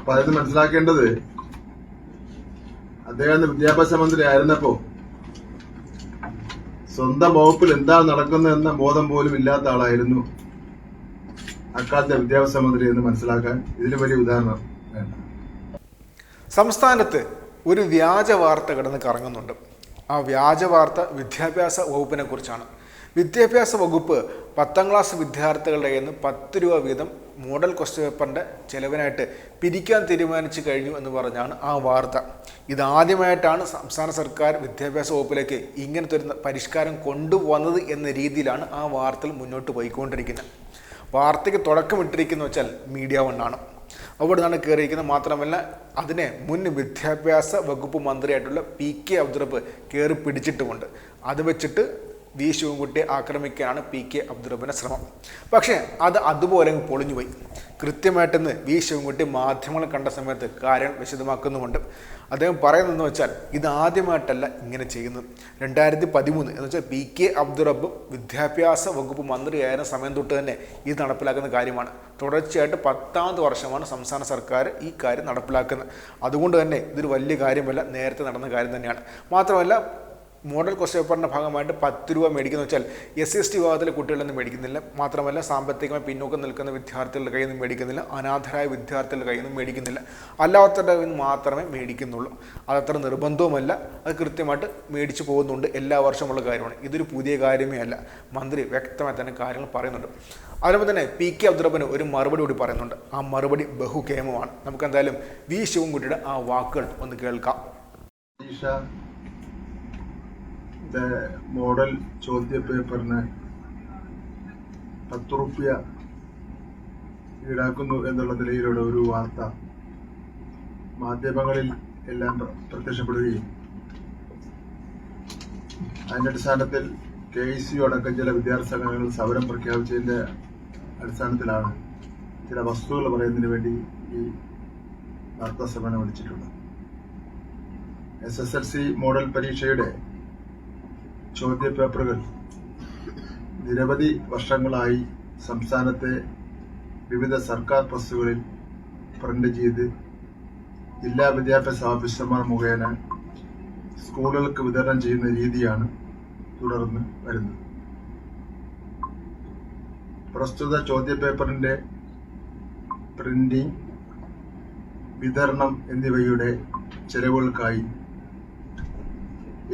അപ്പൊ അതായത് മനസ്സിലാക്കേണ്ടത് അദ്ദേഹം വിദ്യാഭ്യാസ മന്ത്രി ആയിരുന്നപ്പോ സ്വന്തം വകുപ്പിൽ എന്താണ് നടക്കുന്നതെന്ന ബോധം പോലും ഇല്ലാത്ത ആളായിരുന്നു അക്കാലത്തെ വിദ്യാഭ്യാസ മന്ത്രി എന്ന് മനസ്സിലാക്കാൻ ഇതിന് വലിയ ഉദാഹരണം സംസ്ഥാനത്ത് ഒരു വ്യാജ വാർത്ത കിടന്ന് കറങ്ങുന്നുണ്ട്. ആ വ്യാജ വാർത്ത വിദ്യാഭ്യാസ വകുപ്പിനെ കുറിച്ചാണ്. വിദ്യാഭ്യാസ വകുപ്പ് പത്താം ക്ലാസ് വിദ്യാർത്ഥികളുടെ കയ്യിൽ നിന്ന് പത്ത് രൂപ വീതം മോഡൽ ക്വസ്റ്റ്യൻ പേപ്പറിന്റെ ചെലവിനായിട്ട് പിരിക്കാൻ തീരുമാനിച്ചു കഴിഞ്ഞു എന്ന് പറഞ്ഞാണ് ആ വാർത്ത. ഇതാദ്യമായിട്ടാണ് സംസ്ഥാന സർക്കാർ വിദ്യാഭ്യാസ വകുപ്പിലേക്ക് ഇങ്ങനത്തെ ഒരു പരിഷ്കാരം കൊണ്ടുവന്നത് എന്ന രീതിയിലാണ് ആ വാർത്തകൾ മുന്നോട്ട് പോയിക്കൊണ്ടിരിക്കുന്നത്. വാർത്തയ്ക്ക് തുടക്കമിട്ടിരിക്കുന്ന വെച്ചാൽ മീഡിയ വണ്ണാണ് അവിടെ നിന്നാണ് കയറിയിരിക്കുന്നത് മാത്രമല്ല അതിനെ മുൻ വിദ്യാഭ്യാസ വകുപ്പ് മന്ത്രിയായിട്ടുള്ള പി കെ അബ്ദുറബ് കയറി പിടിച്ചിട്ടുമുണ്ട്. അത് വെച്ചിട്ട് വി ശിവൻകുട്ടിയെ ആക്രമിക്കാനാണ് പി കെ അബ്ദുറബിന്റെ ശ്രമം. പക്ഷേ അത് അതുപോലെ പൊളിഞ്ഞുപോയി. കൃത്യമായിട്ടെന്ന് വി ശിവൻകുട്ടി മാധ്യമങ്ങൾ കണ്ട സമയത്ത് കാര്യം വിശദമാക്കുന്നുമുണ്ട്. അദ്ദേഹം പറയുന്നതെന്ന് വെച്ചാൽ ഇത് ആദ്യമായിട്ടല്ല ഇങ്ങനെ ചെയ്യുന്നത്. രണ്ടായിരത്തി പതിമൂന്ന് എന്ന് വെച്ചാൽ പി കെ അബ്ദുറബ് വിദ്യാഭ്യാസ വകുപ്പ് മന്ത്രിയായിരുന്ന സമയം തൊട്ട് തന്നെ ഇത് നടപ്പിലാക്കുന്ന കാര്യമാണ്. തുടർച്ചയായിട്ട് പത്താമത് വർഷമാണ് സംസ്ഥാന സർക്കാർ ഈ കാര്യം നടപ്പിലാക്കുന്നത്. അതുകൊണ്ട് തന്നെ ഇതൊരു വലിയ കാര്യമല്ല നേരത്തെ നടന്ന കാര്യം തന്നെയാണ്. മാത്രമല്ല മോഡൽ ക്വസ്റ്റ് പേപ്പറിന്റെ ഭാഗമായിട്ട് പത്ത് രൂപ മേടിക്കുന്ന വെച്ചാൽ എസ് സി എസ് ടി വിഭാഗത്തിലെ കുട്ടികളിൽ നിന്ന് മേടിക്കുന്നില്ല. മാത്രമല്ല സാമ്പത്തികമായി പിന്നോക്കം നിൽക്കുന്ന വിദ്യാർത്ഥികളുടെ കയ്യിൽ നിന്ന് മേടിക്കുന്നില്ല. അനാഥരായ വിദ്യാർത്ഥികളുടെ കയ്യിൽ നിന്ന് മേടിക്കുന്നില്ല. അല്ലാത്തവരുടെ കയ്യിൽ നിന്ന് മാത്രമേ മേടിക്കുന്നുള്ളൂ. അതത്ര നിർബന്ധവുമല്ല. അത് കൃത്യമായിട്ട് മേടിച്ചു പോകുന്നുണ്ട്. എല്ലാ വർഷമുള്ള കാര്യമാണ്. ഇതൊരു പുതിയ കാര്യമേ അല്ല. മന്ത്രി വ്യക്തമായി തന്നെ കാര്യങ്ങൾ പറയുന്നുണ്ട്. അതിനൊപ്പം തന്നെ പി കെ അബ്ദുറബന് ഒരു മറുപടി കൂടി പറയുന്നുണ്ട്. ആ മറുപടി ബഹുകേമമാണ്. നമുക്ക് എന്തായാലും വി ശിവൻകുട്ടിയുടെ ആ വാക്കുകൾ ഒന്ന് കേൾക്കാം. പരീക്ഷ മോഡൽ ചോദ്യ പേപ്പറിന് പത്ത് റുപ്യ ഈടാക്കുന്നു എന്നുള്ള നിലയിലുള്ള ഒരു വാർത്ത മാധ്യമങ്ങളിൽ എല്ലാം പ്ര- പ്രത്യക്ഷപ്പെടുകയും അതിന്റെ അടിസ്ഥാനത്തിൽ കെ ഐ സി അടക്കം ചില വിദ്യാർത്ഥി സംഘടനകൾ സമരം പ്രഖ്യാപിച്ചതിന്റെ അടിസ്ഥാനത്തിലാണ് ചില വസ്തുക്കൾ പറയുന്നതിന് വേണ്ടി ഈ വാർത്താ സമ്മേളനം വിളിച്ചിട്ടുള്ളത്. S S L C model പരീക്ഷയുടെ ചോദ്യപേപ്പറുകൾ. നിരവധി വർഷങ്ങളായി സംസ്ഥാനത്തെ വിവിധ സർക്കാർ പ്രസ്സുകളിൽ പ്രിന്റ് ചെയ്ത് ജില്ലാ വിദ്യാഭ്യാസ ഓഫീസർമാർ മുഖേന സ്കൂളുകൾക്ക് വിതരണം ചെയ്യുന്ന രീതിയാണ് തുടർന്ന് വരുന്നത്. പ്രസ്തുത ചോദ്യപേപ്പറിന്റെ പ്രിന്റിംഗ് വിതരണം എന്നിവയുടെ ചെലവുകൾക്കായി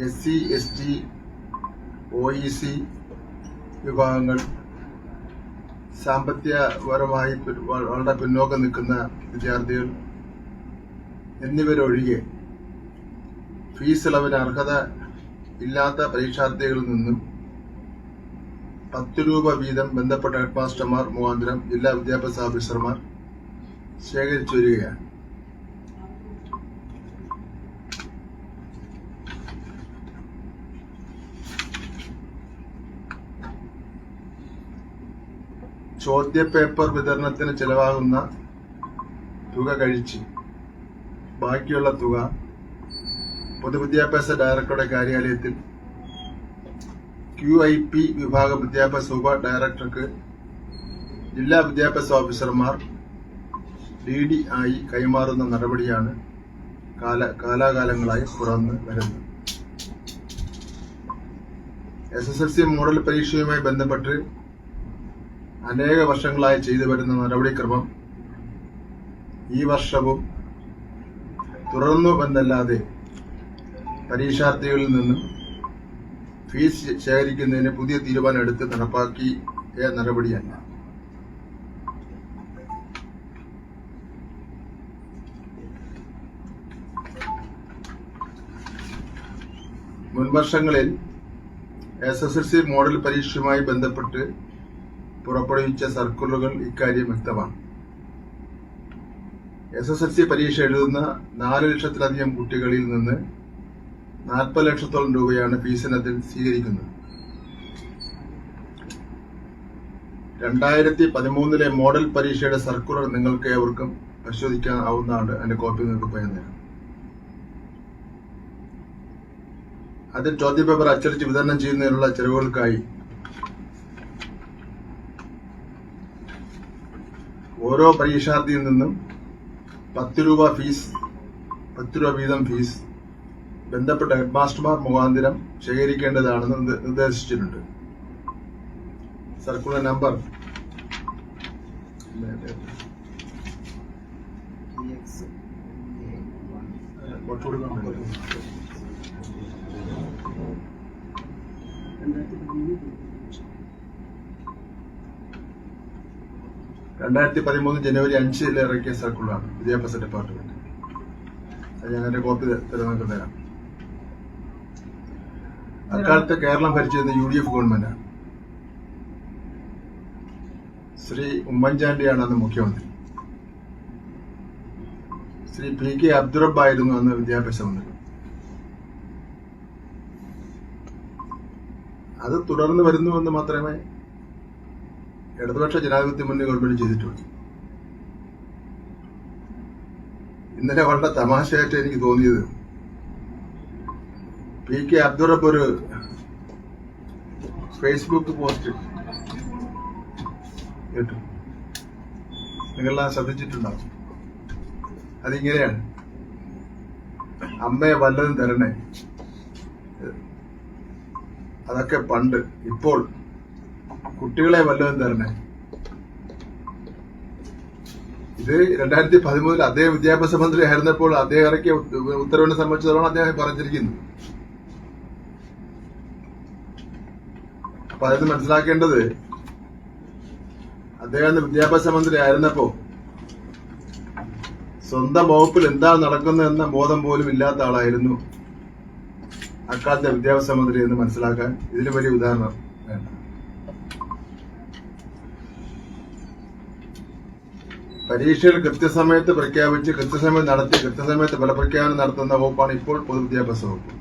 S C S T O E C വിഭാഗങ്ങൾ സാമ്പത്തികപരമായി വളരെ പിന്നോക്കം നിൽക്കുന്ന വിദ്യാർത്ഥികൾ എന്നിവരൊഴികെ ഫീസ് ഇളവിന് അർഹത ഇല്ലാത്ത പരീക്ഷാർത്ഥികളിൽ നിന്നും പത്ത് രൂപ വീതം ബന്ധപ്പെട്ട ഹെഡ് മാസ്റ്റർമാർ മുഖാന്തരം ജില്ലാ വിദ്യാഭ്യാസ ഓഫീസർമാർ ശേഖരിച്ചു വരികയാണ്. ചോദ്യപേപ്പർ വിതരണത്തിന് ചെലവാകുന്ന തുക കഴിച്ച് ബാക്കിയുള്ള തുക പൊതുവിദ്യാഭ്യാസ ഡയറക്ടറുടെ കാര്യാലയത്തിൽ ക്യു ഐ പി വിഭാഗ വിദ്യാഭ്യാസ ഉപ ഡയറക്ടർക്ക് ജില്ലാ വിദ്യാഭ്യാസ ഓഫീസർമാർ ഡി ഡി ആയി കൈമാറുന്ന നടപടിയാണ് കാല കാലാകാലങ്ങളായി തുറന്ന് വരുന്നത്. S S L C model പരീക്ഷയുമായി ബന്ധപ്പെട്ട് അനേക വർഷങ്ങളായി ചെയ്തു വരുന്ന നടപടിക്രമം ഈ വർഷവും തുടർന്നു എന്നല്ലാതെ പരീക്ഷാർത്ഥികളിൽ നിന്നും ഫീസ് ശേഖരിക്കുന്നതിന് പുതിയ തീരുമാനം എടുത്ത് നടപ്പാക്കിയ നടപടിയല്ല മുൻവർഷങ്ങളിൽ S S L C model പരീക്ഷയുമായി ബന്ധപ്പെട്ട് പുറപ്പെടുവിച്ച സർക്കുലറുകൾ ഇക്കാര്യം വ്യക്തമാണ്. എസ് എസ് എൽ സി പരീക്ഷ എഴുതുന്ന നാല് ലക്ഷത്തിലധികം കുട്ടികളിൽ നിന്ന് നാൽപ്പത് ലക്ഷത്തോളം രൂപയാണ് ഫീസിനത്തിൽ സ്വീകരിക്കുന്നത്. രണ്ടായിരത്തി പതിമൂന്നിലെ മോഡൽ പരീക്ഷയുടെ സർക്കുലർ നിങ്ങൾക്ക് ഏവർക്കും പരിശോധിക്കാവുന്നതാണ് അതിന്റെ കോപ്പി നിങ്ങൾക്ക് പകർന്നു അതിൽ ചോദ്യപേപ്പർ അച്ചടിച്ച് വിതരണം ചെയ്യുന്നതിനുള്ള ചെലവുകൾക്കായി ഓരോ പരീക്ഷാർത്ഥിയിൽ നിന്നും പത്ത് രൂപ ഫീസ് പത്ത് രൂപ വീതം ഫീസ് ബന്ധപ്പെട്ട ഹെഡ് മാസ്റ്റർമാർ മുഖാന്തരം ശേഖരിക്കേണ്ടതാണെന്ന് നിർദ്ദേശിച്ചിട്ടുണ്ട് സർക്കുലർ നമ്പർ കുറച്ചുകൂടി വേണം. രണ്ടായിരത്തി പതിമൂന്ന് ജനുവരി അഞ്ചിൽ ഇറക്കിയ സർക്കുലറാണ്. വിദ്യാഭ്യാസ ഡിപ്പാർട്ട്മെന്റ് അത് ഞാൻ എന്റെ കോപ്പി തരുന്നൊക്കെ തരാം. അക്കാലത്ത് കേരളം ഭരിച്ചിരുന്ന യു ഡി എഫ് ഗവൺമെന്റാണ് ശ്രീ ഉമ്മൻചാണ്ടിയാണ് അന്ന് മുഖ്യമന്ത്രി. ശ്രീ പി കെ അബ്ദുറബ് ആയിരുന്നു അന്ന് വിദ്യാഭ്യാസ മന്ത്രി. അത് തുടർന്ന് വരുന്നുവെന്ന് മാത്രമേ ഇടതുപക്ഷ ജനാധിപത്യ മുന്നണി ഗവൺമെന്റ് ചെയ്തിട്ടുണ്ട്. ഇന്നലെ വളരെ തമാശയായിട്ട് എനിക്ക് തോന്നിയത് പി കെ അബ്ദുറബ് ഒരു ഫേസ്ബുക്ക് പോസ്റ്റ് കേട്ടു നിങ്ങളെല്ലാം ശ്രദ്ധിച്ചിട്ടുണ്ടാവും. അതിങ്ങനെയാണ്. അമ്മയെ വല്ലതും തരണേ. അതൊക്കെ പണ്ട് ഇപ്പോൾ കുട്ടികളെ വല്ലതും തരണേ ഇത് രണ്ടായിരത്തി പതിമൂന്നിൽ അദ്ദേഹം വിദ്യാഭ്യാസ മന്ത്രി ആയിരുന്നപ്പോൾ അദ്ദേഹം ഇറക്കിയ ഉത്ത- ഉത്തരവിനെ സംബന്ധിച്ചിടത്തോളം അദ്ദേഹം പറഞ്ഞിരിക്കുന്നു. അപ്പൊ അതിന് മനസ്സിലാക്കേണ്ടത് അദ്ദേഹം വിദ്യാഭ്യാസ മന്ത്രി ആയിരുന്നപ്പോ സ്വന്തം വകുപ്പിൽ എന്താ നടക്കുന്നതെന്ന ബോധം പോലും ഇല്ലാത്ത ആളായിരുന്നു അക്കാലത്തെ വിദ്യാഭ്യാസ മന്ത്രി എന്ന് മനസ്സിലാക്കാൻ ഇതിന് വലിയ ഉദാഹരണം വേണ്ട പരീക്ഷകൾ കൃത്യസമയത്ത് പ്രഖ്യാപിച്ച് കൃത്യസമയം നടത്തി കൃത്യസമയത്ത് ഫലപ്രഖ്യാപനം നടത്തുന്ന വകുപ്പാണ് ഇപ്പോൾ പൊതുവിദ്യാഭ്യാസ വകുപ്പ്.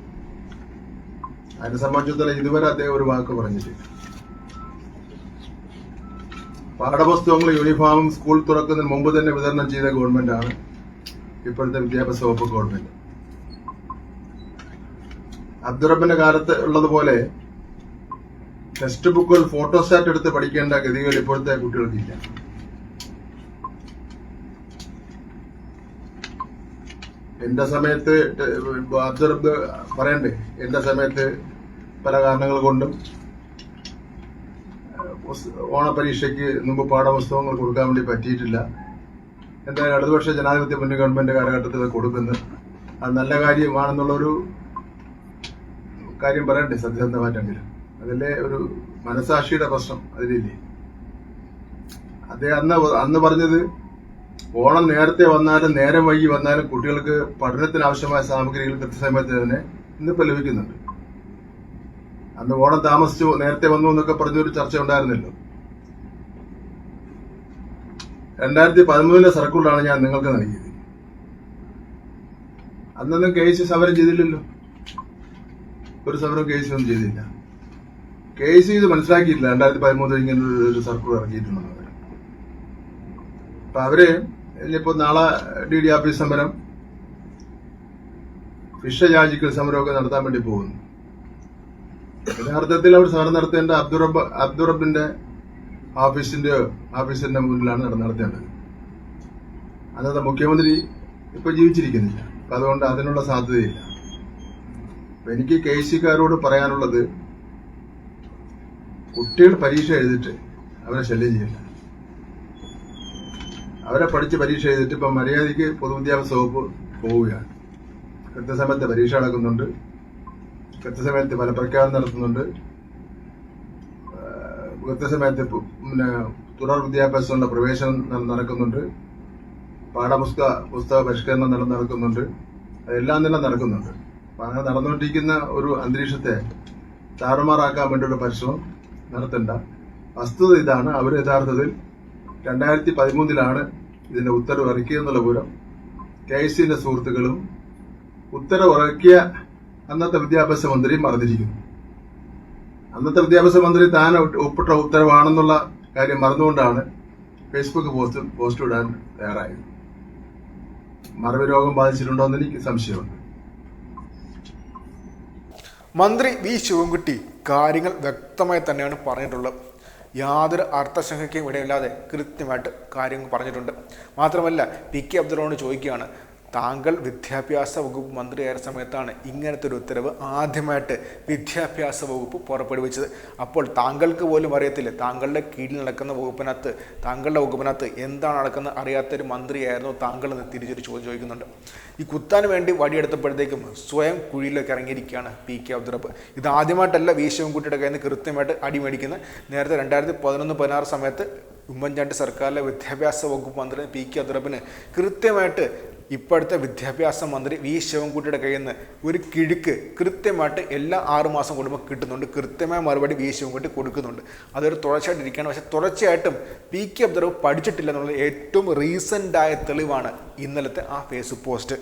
അതിനെ സംബന്ധിച്ചിടത്തോളം ഇതുവരെ അദ്ദേഹം ഒരു വാക്ക് പറഞ്ഞിട്ടില്ല. പാഠപുസ്തകങ്ങൾ യൂണിഫോമും സ്കൂൾ തുറക്കുന്നതിന് മുമ്പ് തന്നെ വിതരണം ചെയ്ത ഗവൺമെന്റാണ് ഇപ്പോഴത്തെ വിദ്യാഭ്യാസ വകുപ്പ് ഗവൺമെന്റ്. അബ്ദുറബിന്റെ കാലത്ത് ഉള്ളതുപോലെ ടെക്സ്റ്റ് ബുക്കുകൾ ഫോട്ടോസ്റ്റാറ്റ് എടുത്ത് പഠിക്കേണ്ട ഗതികൾ ഇപ്പോഴത്തെ കുട്ടികൾക്കില്ല. എന്റെ സമയത്ത് അബ്ദുറബ് പറയണ്ടേ? എന്റെ സമയത്ത് പല കാരണങ്ങൾ കൊണ്ടും ഓണപരീക്ഷയ്ക്ക് മുമ്പ് പാഠപുസ്തകങ്ങൾ കൊടുക്കാൻ വേണ്ടി പറ്റിയിട്ടില്ല. എന്തായാലും ഇടതുപക്ഷ ജനാധിപത്യ മുന്നണി ഗവൺമെന്റ് കാലഘട്ടത്തിൽ കൊടുക്കുന്നു. അത് നല്ല കാര്യമാണെന്നുള്ളൊരു കാര്യം പറയണ്ടേ? സത്യസന്ധമായിട്ടെങ്കിലും അതിലെ ഒരു മനസാക്ഷിയുടെ പ്രശ്നം? അതിലില്ലേ? അദ്ദേഹം അന്ന് അന്ന് പറഞ്ഞത് ഓണം നേരത്തെ വന്നാലും നേരം വൈകി വന്നാലും കുട്ടികൾക്ക് പഠനത്തിന് ആവശ്യമായ സാമഗ്രികൾ കൃത്യസമയത്ത് തന്നെ ഇന്നിപ്പോ ലഭിക്കുന്നുണ്ട്. അന്ന് ഓണം താമസിച്ചു നേരത്തെ വന്നു എന്നൊക്കെ പറഞ്ഞൊരു ചർച്ച ഉണ്ടായിരുന്നല്ലോ. രണ്ടായിരത്തി പതിമൂന്നിലെ സർക്കുലറാണ് ഞാൻ നിങ്ങൾക്ക് നൽകിയത്. അന്നൊന്നും കെ സി സമരം ചെയ്തില്ലല്ലോ. ഒരു സമരം കെ സി ഒന്നും ചെയ്തില്ല. കെ സി ഇത് മനസ്സിലാക്കിയില്ല രണ്ടായിരത്തി പതിമൂന്നിൽ ഇങ്ങനെ ഒരു- സർക്കുലർ ഇറക്കിയിട്ടുണ്ടെന്ന് അവർ. അപ്പൊ അവർ ഇനിയിപ്പോ നാളെ ഡി ഡി ആഫീസ് സമരം വിഷയാചിക്കൽ സമരമൊക്കെ നടത്താൻ വേണ്ടി പോകുന്നു. യഥാർത്ഥത്തിൽ അവർ സമരം നടത്തേണ്ട അബ്ദുറബ് അബ്ദുറബിന്റെ ഓഫീസിന്റെ ഓഫീസിന്റെ മുന്നിലാണ് നട- നടത്തേണ്ടത്. അന്നത്തെ മുഖ്യമന്ത്രി ഇപ്പൊ ജീവിച്ചിരിക്കുന്നില്ല. അപ്പൊ അതുകൊണ്ട് അതിനുള്ള സാധ്യതയില്ല. അപ്പൊ എനിക്ക് കെ സിക്കാരോട് പറയാനുള്ളത് കുട്ടികൾ പരീക്ഷ എഴുതിട്ട് അവരെ ശല്യം ചെയ്യില്ല അവരെ പഠിച്ച് പരീക്ഷ ചെയ്തിട്ട് ഇപ്പം മര്യാദയ്ക്ക് പൊതുവിദ്യാഭ്യാസ വകുപ്പ് പോവുകയാണ്. കൃത്യസമയത്ത് പരീക്ഷ നടക്കുന്നുണ്ട്. കൃത്യസമയത്ത് ഫലപ്രഖ്യാപനം നടത്തുന്നുണ്ട്. കൃത്യസമയത്ത് പിന്നെ തുടർ വിദ്യാഭ്യാസത്തിനുള്ള പ്രവേശനം നടക്കുന്നുണ്ട്. പാഠപുസ്തക പുസ്തക പരിഷ്കരണം നട- നടക്കുന്നുണ്ട്. എല്ലാം തന്നെ നടക്കുന്നുണ്ട്. അപ്പം അങ്ങനെ നടന്നുകൊണ്ടിരിക്കുന്ന ഒരു അന്തരീക്ഷത്തെ താറുമാറാക്കാൻ വേണ്ടിയുള്ള പരിശ്രമം നടത്തണ്ട. വസ്തുത ഇതാണ്. അവർ യഥാർത്ഥത്തിൽ രണ്ടായിരത്തി പതിമൂന്നിലാണ് ഇതിന്റെ ഉത്തരവ് ഇറക്കിയെന്നുള്ള പൂരം കെ എസ് സിന്റെ സുഹൃത്തുക്കളും ഉത്തരവ് ഇറക്കിയ അന്നത്തെ വിദ്യാഭ്യാസ മന്ത്രിയും മറന്നിരിക്കുന്നു. അന്നത്തെ വിദ്യാഭ്യാസ മന്ത്രി താൻ ഒപ്പിട്ട ഉത്തരവാണെന്നുള്ള കാര്യം മറന്നുകൊണ്ടാണ് ഫേസ്ബുക്ക് പോസ്റ്റ് പോസ്റ്റ് ഇടാൻ തയ്യാറായത്. മറവി രോഗം ബാധിച്ചിട്ടുണ്ടോ എന്ന് എനിക്ക് സംശയമുണ്ട്. മന്ത്രി വി ശിവൻകുട്ടി കാര്യങ്ങൾ വ്യക്തമായി തന്നെയാണ് പറഞ്ഞിട്ടുള്ളത്. യാതൊരു അർത്ഥശങ്കയ്ക്കും ഇടയില്ലാതെ കൃത്യമായിട്ട് കാര്യങ്ങൾ പറഞ്ഞിട്ടുണ്ട്. മാത്രമല്ല പി കെ അബ്ദുള്ളോട് ചോദിക്കുകയാണ് താങ്കൾ വിദ്യാഭ്യാസ വകുപ്പ് മന്ത്രിയായ സമയത്താണ് ഇങ്ങനത്തെ ഒരു ഉത്തരവ് ആദ്യമായിട്ട് വിദ്യാഭ്യാസ വകുപ്പ് പുറപ്പെടുവിച്ചത്. അപ്പോൾ താങ്കൾക്ക് പോലും അറിയത്തില്ല താങ്കളുടെ കീഴിൽ നടക്കുന്ന വകുപ്പിനകത്ത് താങ്കളുടെ വകുപ്പിനകത്ത് എന്താണ് നടക്കുന്നത് അറിയാത്തൊരു മന്ത്രിയായിരുന്നു താങ്കൾ എന്ന് തിരിച്ചൊരു ചോദ്യം ചോദിക്കുന്നുണ്ട്. ഈ കുത്താൻ വേണ്ടി വടിയെടുത്തപ്പോഴത്തേക്കും സ്വയം കുഴിയിലേക്ക് ഇറങ്ങിയിരിക്കുകയാണ് പി കെ അബ്ദുറപ്പ് ഇത് ആദ്യമായിട്ടല്ല വി ശിവൻകുട്ടിയുടെ കയ്യിൽ നിന്ന് കൃത്യമായിട്ട് അടിമേടിക്കുന്നത് നേരത്തെ രണ്ടായിരത്തി പതിനൊന്ന് പതിനാറ് സമയത്ത് ഉമ്മൻചാണ്ടി സർക്കാരിലെ വിദ്യാഭ്യാസ വകുപ്പ് മന്ത്രി പി കെ അദ്രപ്പിന് കൃത്യമായിട്ട് ഇപ്പോഴത്തെ വിദ്യാഭ്യാസ മന്ത്രി വി ശിവൻകുട്ടിയുടെ കയ്യിൽ നിന്ന് ഒരു കിഴുക്ക് കൃത്യമായിട്ട് എല്ലാ ആറുമാസം കൂടുമ്പോൾ കിട്ടുന്നുണ്ട്. കൃത്യമായ മറുപടി വി ശിവൻകുട്ടി കൊടുക്കുന്നുണ്ട്. അതൊരു തുടർച്ചയായിട്ടിരിക്കുകയാണ് പക്ഷേ തുടർച്ചയായിട്ടും പി കെ അബ്ദുറബ് പഠിച്ചിട്ടില്ല എന്നുള്ളത് ഏറ്റവും റീസെന്റായ തെളിവാണ് ഇന്നലത്തെ ആ ഫേസ്ബുക്ക് പോസ്റ്റ്